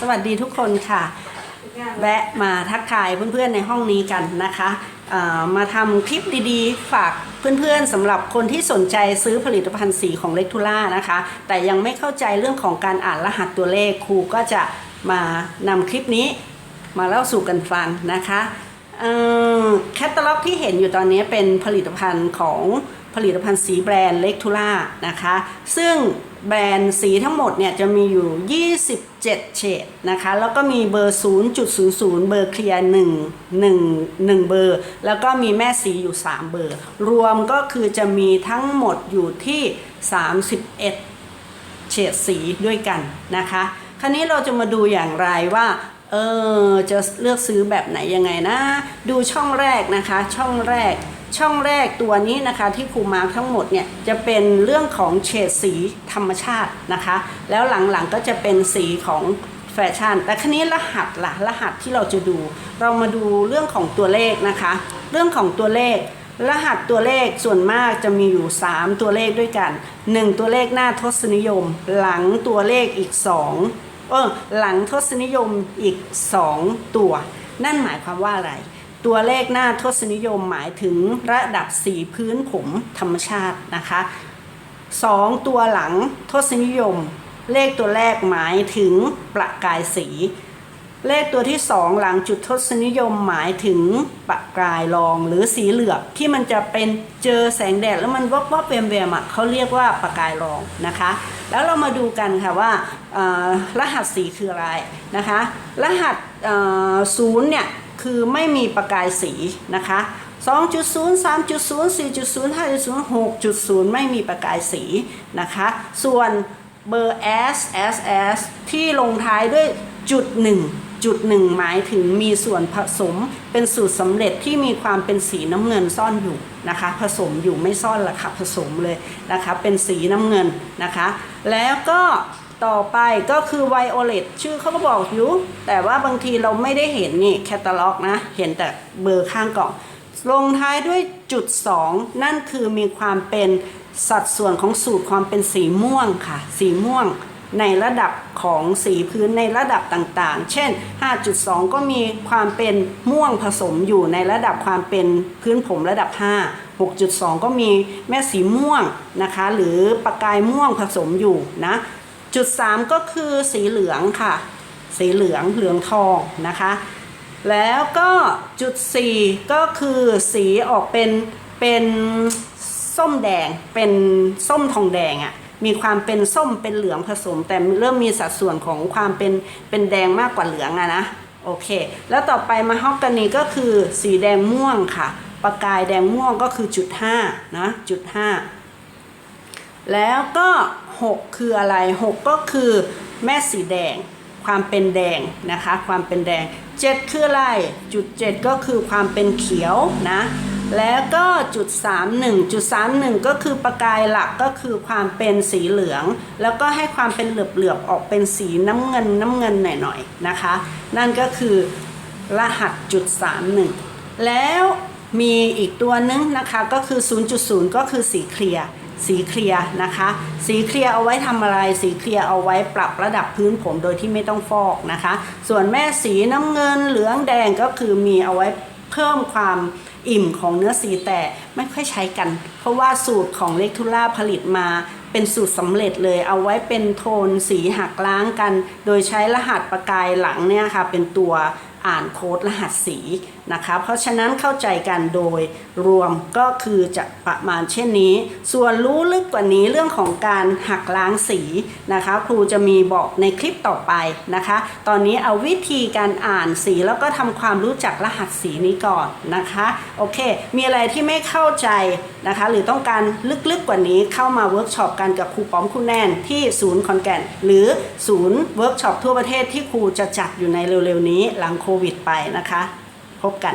สวัสดีทุกคนค่ะ แวะมาทักทายเพื่อนๆในห้องนี้กันนะคะมาทำคลิปดีๆ ฝากเพื่อนๆสำหรับคนที่สนใจซื้อผลิตภัณฑ์สีของเล็กทูล่านะคะ แต่ยังไม่เข้าใจเรื่องของการอ่านรหัสตัวเลขครูก็จะมานำคลิปนี้มาเล่าสู่กันฟังนะคะแคตตาล็อกที่เห็นอยู่ตอนนี้เป็นผลิตภัณฑ์ของ ผลิตภัณฑ์สีแบรนด์เล็กทูล่านะคะ ซึ่งแบรนด์สีทั้งหมดเนี่ยจะมีอยู่ 27 เฉดนะคะ แล้วก็มีเบอร์ 0.00 เบอร์เคลียร์ 1 1 1 เบอร์ แล้วก็มีแม่สีอยู่ 3 เบอร์ รวมก็คือจะมีทั้งหมดอยู่ที่ 31 เฉดสีด้วยกันนะคะ คราวนี้เราจะมาดูอย่างไรว่าเออจะเลือกซื้อแบบไหนยังไงนะ ดูช่องแรกนะคะ ช่องแรก ช่องแรกตัวนี้นะคะที่ครูมาร์คทั้งหมดเนี่ยจะเป็นเรื่องของเฉดสีธรรมชาตินะคะ แล้วหลังๆก็จะเป็นสีของแฟชั่นแต่ครนี้รหัสล่ะรหัสที่เราจะดู เรามาดูเรื่องของตัวเลขนะคะ เรื่องของตัวเลข รหัสตัวเลขส่วนมากจะมีอยู่ 3 ตัวเลขด้วยกัน 1 ตัวเลขหน้าทศนิยม หลังตัวเลขอีก 2 เออหลังทศนิยมอีก 2 ตัว นั่นหมายความว่าอะไร ตัวเลขหน้าทศนิยมหมายถึงระดับสีพื้นผมธรรมชาตินะคะ2ตัวหลังทศนิยม เลขตัวแรกหมายถึงประกายสี เลขตัวที่2หลังจุดทศนิยมหมายถึงประกายรองหรือสีเหลือบที่มันจะเป็นเจอแสงแดดแล้วมันวับวับเวมเวมอะเขาเรียกว่าประกายรองนะคะ แล้วเรามาดูกันค่ะว่ารหัสสีคืออะไรนะคะ รหัสศูนย์เนี่ย คือไม่มีประกายสีนะคะ2.0 3.0 4.0 5.0 6.0 ไม่มีประกายสีนะคะ ส่วนเบอร์ S S S ที่ลงท้ายด้วยจุดหนึ่งจุดหนึ่งหมายถึงมีส่วนผสมเป็นสูตรสำเร็จที่มีความเป็นสีน้ำเงินซ่อนอยู่นะคะ ผสมอยู่ไม่ซ่อนละค่ะผสมเลยนะคะ เป็นสีน้ำเงินนะคะ แล้วก็ ต่อไปก็คือไวโอเลตชื่อเขาก็บอกอยู่ แต่ว่าบางทีเราไม่ได้เห็นนี่แคตตาล็อกนะ เห็นแต่เบอร์ข้างกล่อง ลงท้ายด้วยจุด 2 นั่นคือมีความเป็นสัดส่วนของสูตรความเป็นสีม่วงค่ะ สีม่วงในระดับของสีพื้นในระดับต่างๆ เช่น 5.2 ก็มีความเป็นม่วงผสมอยู่ในระดับความเป็นพื้นผมระดับ 5 6.2 ก็มีแม่สีม่วงนะคะ หรือประกายม่วงผสมอยู่นะ จุด 3 ก็คือสีเหลืองค่ะ สีเหลืองเหลืองทองนะคะ แล้วก็จุด 4 ก็คือสีออกเป็นเป็นส้มแดงเป็นส้มทองแดงอะ่ะมีความเป็นส้มเป็นเหลืองผสม แต่เริ่มมีสัดส่วนของความเป็นเป็นแดงมากกว่าเหลืองอะนะโอเค แล้วต่อไปมาฮอกกานีก็คือสีแดงม่วงค่ะ ประกายแดงม่วงก็คือจุด5นะจุด5 แล้วก็ 6 คืออะไร 6 ก็คือแม่สีแดง ความเป็นแดงนะคะ ความเป็นแดง 7 คืออะไร จุด 7 ก็คือความเป็นเขียวนะ แล้วก็จุด 31 จุด 31 ก็คือประกายหลักก็คือความเป็นสีเหลือง แล้วก็ให้ความเป็นเหลือบๆออกเป็นสีน้ำเงินน้ำเงินหน่อยๆนะคะ นั่นก็คือรหัสจุด 31 แล้วมีอีกตัวนึงนะคะก็คือ 0.0 ก็คือสีเคลียร์ สีเคลียร์นะคะ สีเคลียร์เอาไว้ทำอะไร สีเคลียร์เอาไว้ปรับระดับพื้นผมโดยที่ไม่ต้องฟอกนะคะ ส่วนแม่สีน้ำเงินเหลืองแดงก็คือมีเอาไว้เพิ่มความอิ่มของเนื้อสีแต่ไม่ค่อยใช้กัน เพราะว่าสูตรของเล็กทูล่าผลิตมาเป็นสูตรสำเร็จเลย เอาไว้เป็นโทนสีหักล้างกัน โดยใช้รหัสประกายหลังเนี่ยค่ะเป็นตัว อ่านโค้ดรหัสสีนะคะ เพราะฉะนั้นเข้าใจกันโดยรวมก็คือจะประมาณเช่นนี้ ส่วนรู้ลึกกว่านี้เรื่องของการหักล้างสีนะคะ ครูจะมีบอกในคลิปต่อไปนะคะ ตอนนี้เอาวิธีการอ่านสีแล้วก็ทำความรู้จักรหัสสีนี้ก่อนนะคะ โอเค มีอะไรที่ไม่เข้าใจนะคะ หรือต้องการลึกๆกว่านี้เข้ามาเวิร์กช็อปกันกับครูป้อมครูแนนที่ศูนย์คอนแก่น หรือศูนย์เวิร์กช็อปทั่วประเทศที่ครูจะจัดอยู่ในเร็วๆนี้หลังโควิดไปนะคะ พบกัน